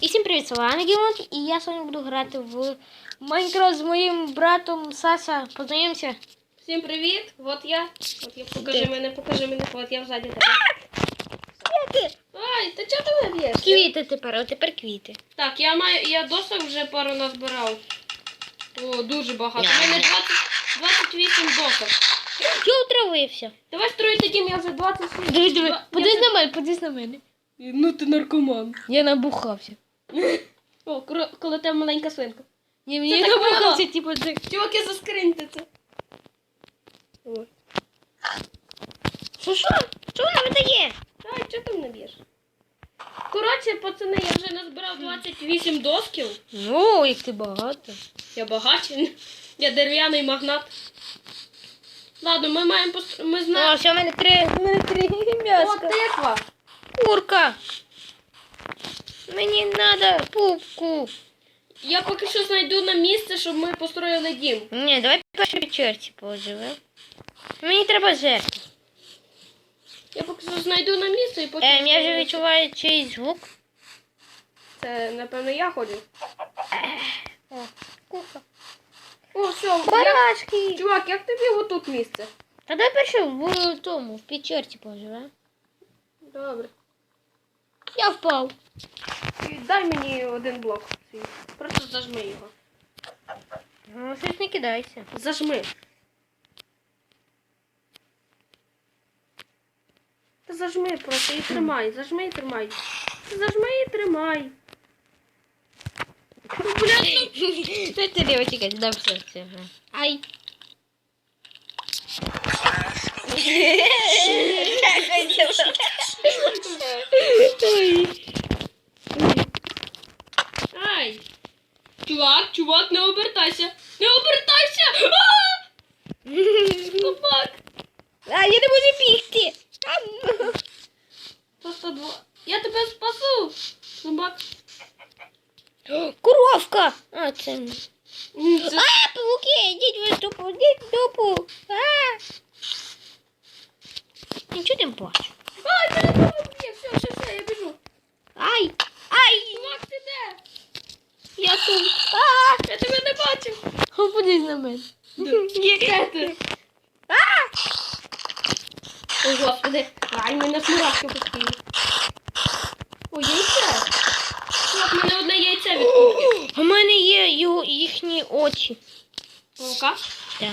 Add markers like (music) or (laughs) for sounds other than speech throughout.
І всім привіт, це Лана Гімонт, і я сьогодні буду грати в Майнкрафт з моїм братом Саса. Познайомся. Всім привіт! От я. От я покажи Де? мене, покажи мене, от я взаді тебе. Квіти. Ай, та чого ти мене б'єш? Квіти тепер, а тепер квіти. Так, я маю, я досок вже пару назбирав. О, дуже багато. У мене 20, 28 досок. Я отравився. Давай строїти дім, я вже 27. Диви, диви, Я подивись на мене, подивись на мене. Ну ти наркоман. Я набухався. О, коли тебе маленька свинка. Ні, мені набухався, мило. типу, це. Чуваки, заскриньте це. О. Що, що? Що вона видає? Ай, чого ти мене б'єш? Коротше, пацани, я вже назбирав 28 досків. Ну, як ти багато. Я багатий. (laughs) Я дерев'яний магнат. Ладно, ми маємо пост... Ми знаємо. все, в мене три, в мене три О, тиква. Курка. Мені треба пупку. Я поки що знайду на місце, щоб ми построїли дім. Ні, давай перші черті поживемо. Мені треба жертв. Я поки що знайду на місце і потім. Ем, я вже відчуваю чийсь звук. Це, напевно, я ходжу. О, курка. О, все. Барашки. чувак, як тобі отут місце? Та давай перше в тому, в печерці поживемо. Добре. Я впав. І дай мені один блок. свій. Просто зажми його. Ну, щось не кидайся. Зажми. Та зажми просто і тримай. Зажми і тримай. Зажми і тримай. Ну, блядь, ну, ти не тікати, да все, все. ага. Ай. Ай! Чувак, чувак, не обертайся! Не обертайся! (laughs) А! А, я не можу бігти. Просто два. Я тебе спасу! Собак. Коровка. А, Це... А, пауки, йдіть в дупу, йдіть в дупу. А. Нічого не бачу. Ай, мене знову б'є! Все, все, все, я біжу. Ай, ай, Чувак, ти де? я тут. А, Я тебе не бачив. подивись на мене. Де ти? О, господи. Ай, мене смурашки постійно. О, яйце. Чувак, мене одне яйце від курки. у мене є його, їхні очі. Паука? Так.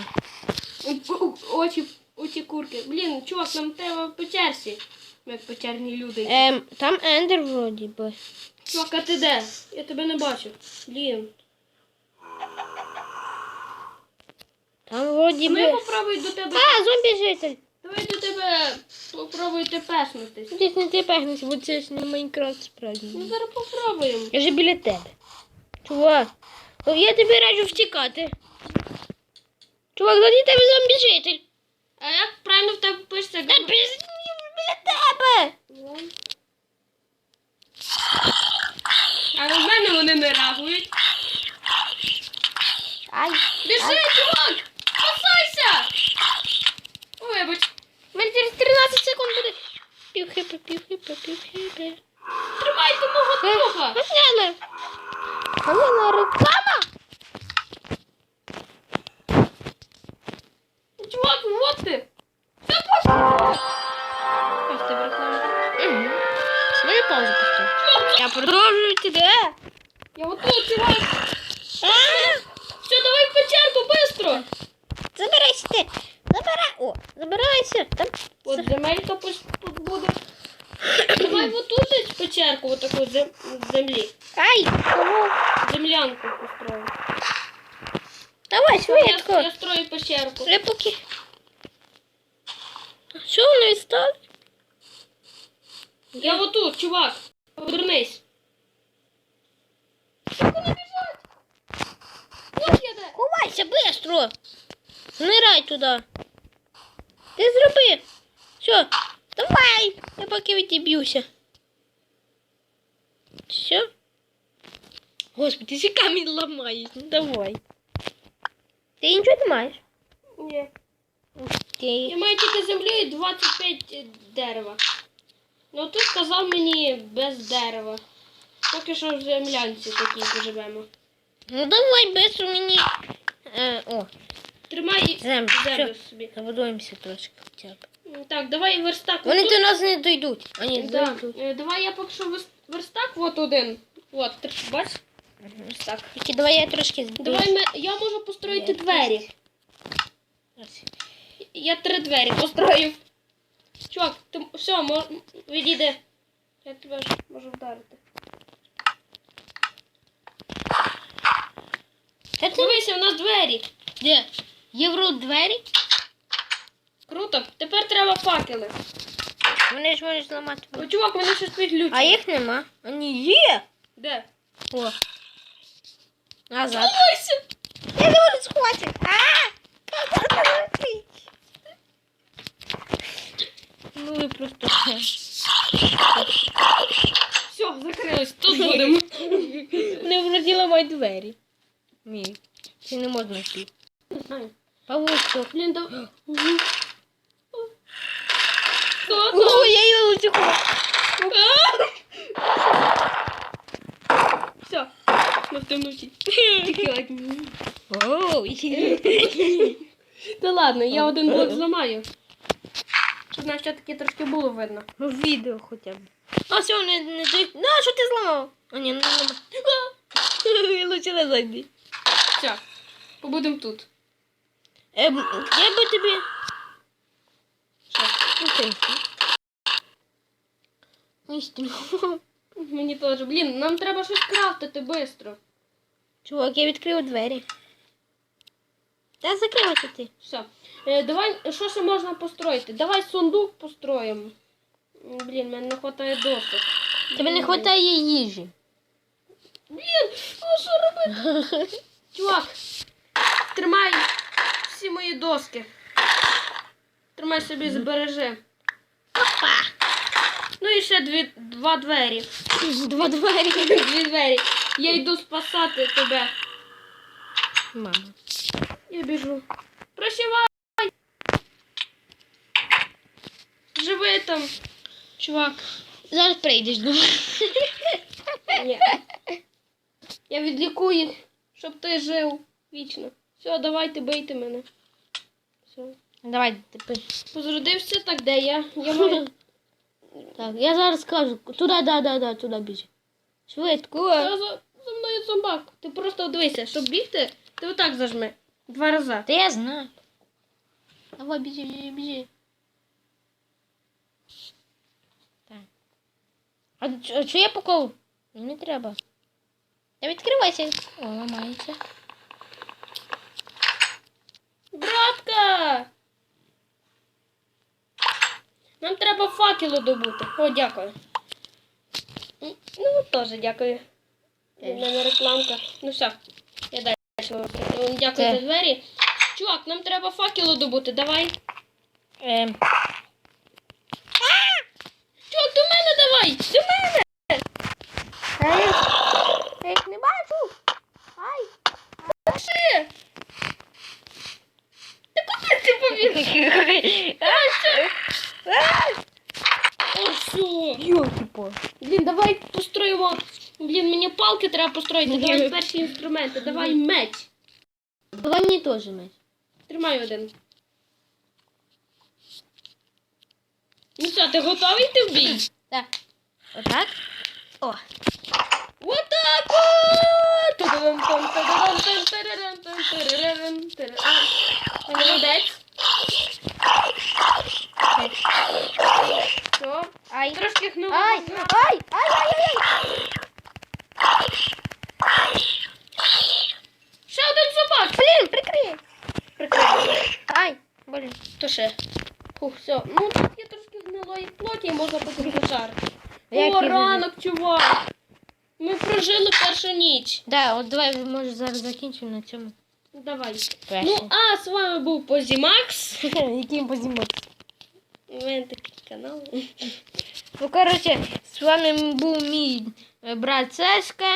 Очі, очі курки. Блін, чувак, нам треба по черзі. Як печерні люди. Ем, там ендер вроді би. Чувак, а ти де? Я тебе не бачу. Блін. Там вроді Ми би. попробуй до тебе. А, зомбі-житель. Давай до тебе попробуйте песнутись. Десь не ти пегнешся, бо це ж не Майнкрафт Ну справді. зараз попробуємо. Я же біля тебе. Чувак, ну, я тобі раджу втікати. Чувак, заді тебе зомбі-житель. А як правильно в тебе пишеться? Да біля тебе. А в мене вони не реагують. Ай. Біжи, чувак! Спасайся! Ой, вибач. У мене через 13 секунд буде. Пів-хипи, пів-хипи, пів-хипи. Тримайте мого друга! Ганяна. Ганяна реклама. Чувак, вот ти! Все пошли! Ось тебе реклама. Угу. Мене паузу поставь. Я продовжую тебе. Я вот тут, чувак! А, Все, давай в печерку, быстро! Забирайся ти. Забирай. О, забирайся. Там. От земелька пусть тут буде. Давай вот тут десь печерку, вот таку зем... землі. Ай, кому? Землянку построю. Давай Я, швидко. я строю пещерку. Я поки. Що воно відстало? Я вот тут, чувак. Повернись. Як вони біжать? От я де. Ховайся быстро. Нирай туди. Ти зроби. Все, давай. Я поки відіб'юся. Все. Господи, ти камінь ламаєш. Ну давай. Ти нічого не маєш? Ні. Ти... Я маю тільки землю і 25 дерева. Ну ти сказав мені без дерева. Поки що в землянці такій поживемо. Ну давай без у мені. Е, о, Тримай Землю. землю собі. забудуємося трошки хоча б. Так, давай верстак. Вони отут. до нас не дійдуть. А ні, Да. дійдуть. Е, Давай я поки що вис- верстак от один. От, бач? Верстак. Тільки давай я трошки Давай ми, я можу построїти Ні. двері. Я три двері построїв. Чувак, ти все, мож, відійди. Я тебе ж можу вдарити. Та ти Дивися, у нас двері. де? Євро двері? Круто. Тепер треба факели. Вони ж можуть зламати. О, чувак, вони щось підключені. А їх нема. Вони є. Де? О. Назад. Ось! Я говорю, схватить. А! Ну ви просто. Все, закрилось. Тут будемо. (laughs) Вони вроді ламають двері. Ні. Чи не можна йти? Не знаю. Павучок. Блін, да... Там? я її утекла. Все. Ми в темноті. Та ладно, я один блок зламаю. Щоб нам все-таки трошки було видно. Ну, відео хоча б. А все, не, не. На, що ти зламав? А ні, ну нема. Лучше не зайди. (laughs) Все. Побудемо тут. Ем, я би тобі. Ну. Мені теж. Блін, нам треба щось крафтити швидко. Чувак, я відкрив двері. Та закривайся ти. Все. Е, давай, що ще можна построїти? Давай сундук построїмо. Блін, мене не вистачає досок. Тобі не вистачає їжі. Блін, а що робити? (laughs) Чувак, тримай всі мої доски. Тримай собі, збережи. Ну і ще дві, два двері. Два двері. Дві двері. Я йду спасати тебе. Мама. Я біжу. Прощавай. Живи там, чувак. Зараз прийдеш до мене. Я відлікую їх, щоб ти жив вічно. Все, давайте бийте мене. Все. Давай тепер. Позродився так, де я? Я (laughs) маю. Так, я зараз скажу. Туди, да, да, да, туди біжи. Швидко. За, за мною зомбак. Ти просто дивися, щоб бігти, ти отак зажми. Два рази. Та я знаю. Давай, біжи, біжи, біжи. Так. А ч- а що я поков? Не треба. Та відкривайся. О, ламається. 2 добути. О, дякую. Ну, ну теж дякую. Мене рекламка. Ну все, я далі. Дякую Це. за двері. Чувак, нам треба факелу добути, давай. Ем. Йо-типу. Блін, давай построїмо. Блін, мені палки треба построїти. Давай перші інструменти. Давай меч. Давай мені теж меч. Тримай один. Ну що, ти готовий йти в бій? Так. Отак. О. Отак от! Та-дам-там, та-дам-там, та-дам-там, та-дам-там, та-дам. Молодець. Все. Ай. Трошки гнув. Ай, ай, ай, ай, ай. Ще один собак. Блін, прикрий. Прикрив. Ай, блін. То ще. Фух, все. Ну, тут є трошки гнилої плоті і можна потім пожарити. О, ранок, чувак. Ми прожили першу ніч. Да, от давай, може, зараз закінчимо на цьому. Давай. Перше. Ну, а з вами був Позімакс. (laughs) Яким позімати? У мене такий канал. Ну, коротше, з вами був мій е, брат Сашка.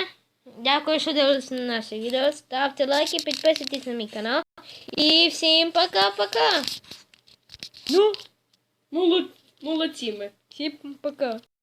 Дякую, що дивилися на наше відео. Ставте лайки, підписуйтесь на мій канал. І всім пока-пока. Ну, молод... молодці ми. Всім пока.